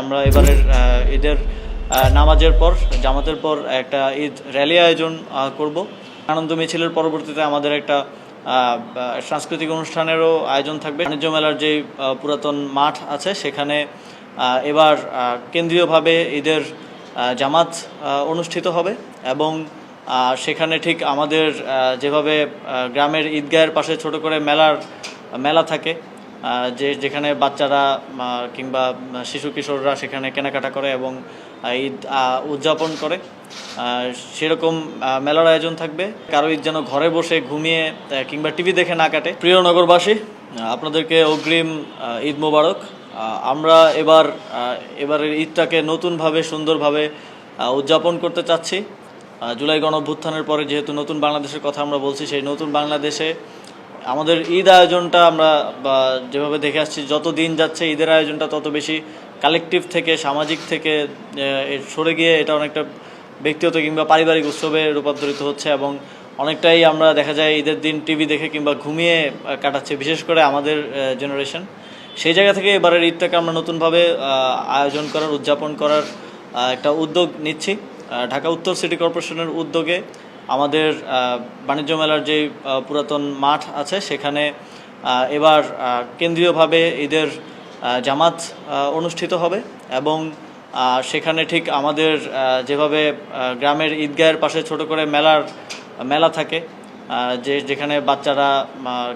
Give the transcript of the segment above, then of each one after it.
আমরা এবারের ঈদের নামাজের পর, জামাতের পর একটা ঈদ র্যালি আয়োজন করব। আনন্দ মিছিলের পরবর্তীতে আমাদের একটা সাংস্কৃতিক অনুষ্ঠানেরও আয়োজন থাকবে। বাণিজ্য মেলার যে পুরাতন মাঠ আছে, সেখানে এবার কেন্দ্রীয়ভাবে ঈদের জামাত অনুষ্ঠিত হবে এবং সেখানে ঠিক আমাদের যেভাবে গ্রামের ঈদগাহের পাশে ছোট করে মেলার, মেলা থাকে যে যেখানে বাচ্চারা কিংবা শিশু কিশোররা সেখানে কেনাকাটা করে এবং ঈদ উদযাপন করে। সেরকম মেলার আয়োজন থাকবে। কারও ঈদ যেন ঘরে বসে ঘুমিয়ে কিংবা টিভি দেখে না কাটে। প্রিয় নগরবাসী আপনাদেরকে অগ্রিম ঈদ মোবারক। আমরা এবার এবারের ঈদটাকে নতুনভাবে, সুন্দরভাবে উদযাপন করতে চাচ্ছি। জুলাই গণভ্যুত্থানের পরে যেহেতু নতুন বাংলাদেশের কথা আমরা বলছি, সেই নতুন বাংলাদেশে আমাদের ঈদ আয়োজনটা আমরা যেভাবে দেখে আসছি, যত দিন যাচ্ছে ঈদের আয়োজনটা তত বেশি কালেকটিভ থেকে, সামাজিক থেকে সরে গিয়ে এটা অনেকটা ব্যক্তিগত কিংবা পারিবারিক উৎসবে রূপান্তরিত হচ্ছে এবং অনেকটাই আমরা দেখা যায় ঈদের দিন টিভি দেখে কিংবা ঘুমিয়ে কাটাচ্ছে, বিশেষ করে আমাদের জেনারেশন সেই জায়গা থেকে এবারের ঈদটাকে আমরা নতুনভাবে আয়োজন করার, উদযাপন করার একটা উদ্যোগ নিচ্ছি। ঢাকা উত্তর সিটি কর্পোরেশনের উদ্যোগে আমাদের বাণিজ্য মেলার যে পুরাতন মাঠ আছে, সেখানে এবার কেন্দ্রীয়ভাবে ঈদের জামাত অনুষ্ঠিত হবে এবং সেখানে ঠিক আমাদের যেভাবে গ্রামের ঈদগাহের পাশে ছোট করে মেলার, মেলা থাকে যে যেখানে বাচ্চারা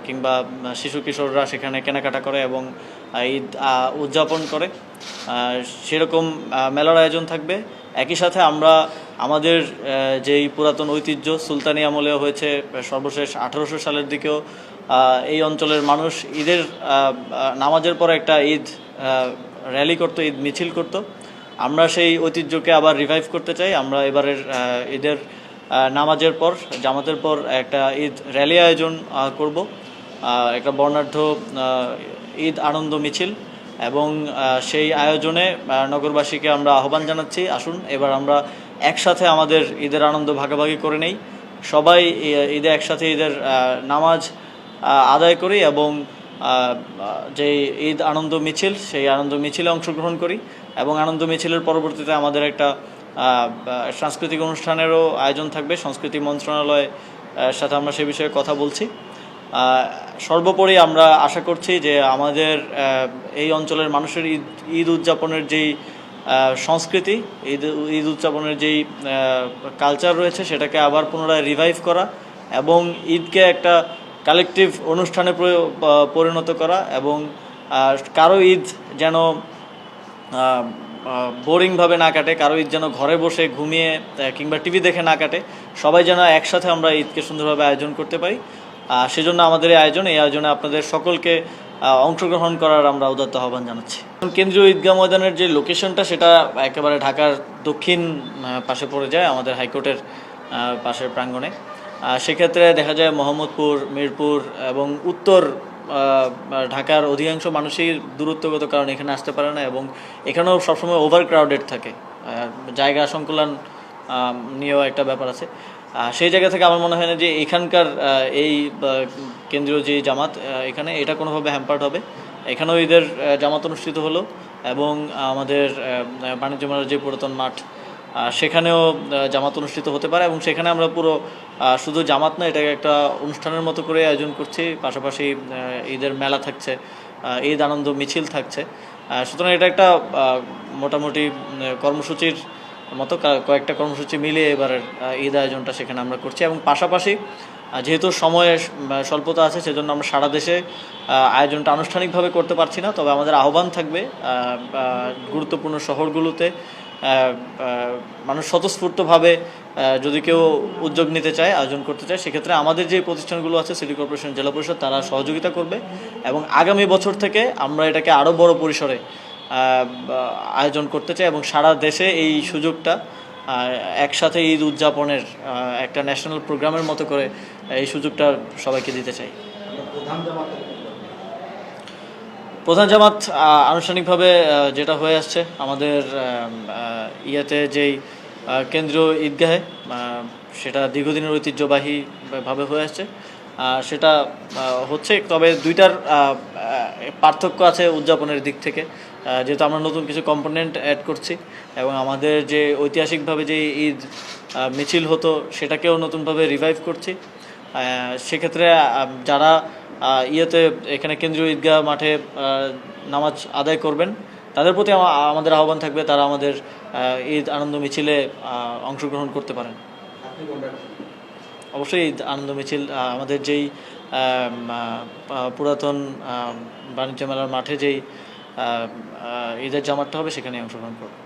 কিংবা শিশু কিশোররা সেখানে কেনাকাটা করে এবং ঈদ উদযাপন করে। সেরকম মেলার আয়োজন থাকবে। একই সাথে আমরা আমাদের যেই পুরাতন ঐতিহ্য সুলতানি আমলেও হয়েছে, সর্বশেষ আঠারোশো সালের দিকেও এই অঞ্চলের মানুষ ঈদের নামাজের পর একটা ঈদ র্যালি করতো, ঈদ মিছিল করতো। আমরা সেই ঐতিহ্যকে আবার রিভাইভ করতে চাই। আমরা এবারের ঈদের নামাজের পর, জামাতের পর একটা ঈদ র্যালি আয়োজন করব। একটা বর্ণাঢ্য ঈদ আনন্দ মিছিল এবং সেই আয়োজনে নগরবাসীকে আমরা আহ্বান জানাচ্ছি। আসুন, এবার আমরা একসাথে আমাদের ঈদের আনন্দ ভাগাভাগি করে নেই। সবাই ঈদে একসাথে ঈদের নামাজ আদায় করি এবং যে ঈদ আনন্দ মিছিল, সেই আনন্দ মিছিলে অংশগ্রহণ করি এবং আনন্দ মিছিলের পরবর্তীতে আমাদের একটা সাংস্কৃতিক অনুষ্ঠানেরও আয়োজন থাকবে। সংস্কৃতি মন্ত্রণালয় সাথে আমরা সে বিষয়ে কথা বলছি। সর্বোপরি আমরা আশা করছি যে আমাদের এই অঞ্চলের মানুষের ঈদ ঈদ উদযাপনের যেই সংস্কৃতি, ঈদ ঈদ উদযাপনের যেই কালচার রয়েছে, সেটাকে আবার পুনরায় রিভাইভ করা এবং ঈদকে একটা কালেকটিভ অনুষ্ঠানে পরিণত করা এবং কারও ঈদ যেন বোরিংভাবে না কাটে, কারও ঈদ যেন ঘরে বসে ঘুমিয়ে কিংবা টিভি দেখে না কাটে, সবাই যেন একসাথে আমরা ঈদকে সুন্দরভাবে আয়োজন করতে পারি। সেজন্য আমাদের এই আয়োজন, এই আয়োজনে আপনাদের সকলকে অংশগ্রহণ করার আমরা উদাত্ত আহ্বান জানাচ্ছি। কেন্দ্রীয় ঈদগাহ ময়দানের যে লোকেশনটা সেটা একেবারে ঢাকার দক্ষিণ পাশে পড়ে যায়, আমাদের হাইকোর্টের পাশের প্রাঙ্গণে। সেক্ষেত্রে দেখা যায় মোহাম্মদপুর, মিরপুর এবং উত্তর ঢাকার অধিকাংশ মানুষই দূরত্বগত কারণে এখানে আসতে পারে না এবং এখানেও সবসময় ওভার ক্রাউডেড থাকে জায়গা সংকুলন নিয়েও একটা ব্যাপার আছে। সেই জায়গা থেকে আমার মনে হয় না যে এখানকার এই কেন্দ্রীয় যে জামাত এখানে এটা কোনোভাবে হ্যাম্পার্ড হবে। এখানেও ঈদের জামাত অনুষ্ঠিত হলো এবং আমাদের বাণিজ্য মেলার যে পুরাতন মাঠ সেখানেও জামাত অনুষ্ঠিত হতে পারে এবং সেখানে আমরা পুরো শুধু জামাত না, এটাকে একটা অনুষ্ঠানের মতো করে আয়োজন করছি। পাশাপাশি ঈদের মেলা থাকছে ঈদ আনন্দ মিছিল থাকছে। সুতরাং এটা একটা মোটামুটি কর্মসূচির মতো কয়েকটা কর্মসূচি মিলিয়ে এবারের ঈদ আয়োজনটা সেখানে আমরা করছি এবং পাশাপাশি যেহেতু সময়ের স- বা স্বল্পতা আছে, সেজন্য আমরা সারা দেশে আয়োজনটা আনুষ্ঠানিকভাবে করতে পারছি না। তবে আমাদের আহ্বান থাকবে গুরুত্বপূর্ণ শহরগুলোতে মানুষ স্বতঃস্ফূর্তভাবে যদি কেউ উদ্যোগ নিতে চায়, আয়োজন করতে চায়, সেক্ষেত্রে আমাদের যে প্রতিষ্ঠানগুলো আছে, সিটি কর্পোরেশন, জেলা পরিষদ, তারা সহযোগিতা করবে এবং আগামী বছর থেকে আমরা এটাকে আরও বড় পরিসরে আয়োজন করতে চাই এবং সারা দেশে এই সুযোগটা একসাথে ঈদ উদযাপনের একটা ন্যাশনাল প্রোগ্রামের মতো করে এই সুযোগটা সবাইকে দিতে চাই। প্রধান জামাত আনুষ্ঠানিকভাবে যেটা হয়ে আসছে আমাদের ইয়েতে যেই কেন্দ্রীয় ঈদগাহে সেটা দীর্ঘদিনের ঐতিহ্যবাহী ভাবে হয়ে আসছে। সেটা হচ্ছে, তবে দুইটার পার্থক্য আছে উদযাপনের দিক থেকে। যেহেতু আমরা নতুন কিছু কম্পোনেন্ট অ্যাড করছি এবং আমাদের যে ঐতিহাসিকভাবে যে ঈদ মিছিল হতো, সেটাকেও নতুনভাবে রিভাইভ করছি। সেক্ষেত্রে যারা ইয়েতে এখানে কেন্দ্রীয় ঈদগাহ মাঠে নামাজ আদায় করবেন তাদের প্রতি আমাদের আহ্বান থাকবে তারা আমাদের ঈদ আনন্দ মিছিলে অংশগ্রহণ করতে পারেন। অবশ্যই ঈদ আনন্দ মিছিল আমাদের যেই পুরাতন বাণিজ্য মেলার মাঠে যেই ঈদের জামাতটা হবে সেখানে অংশগ্রহণ করব।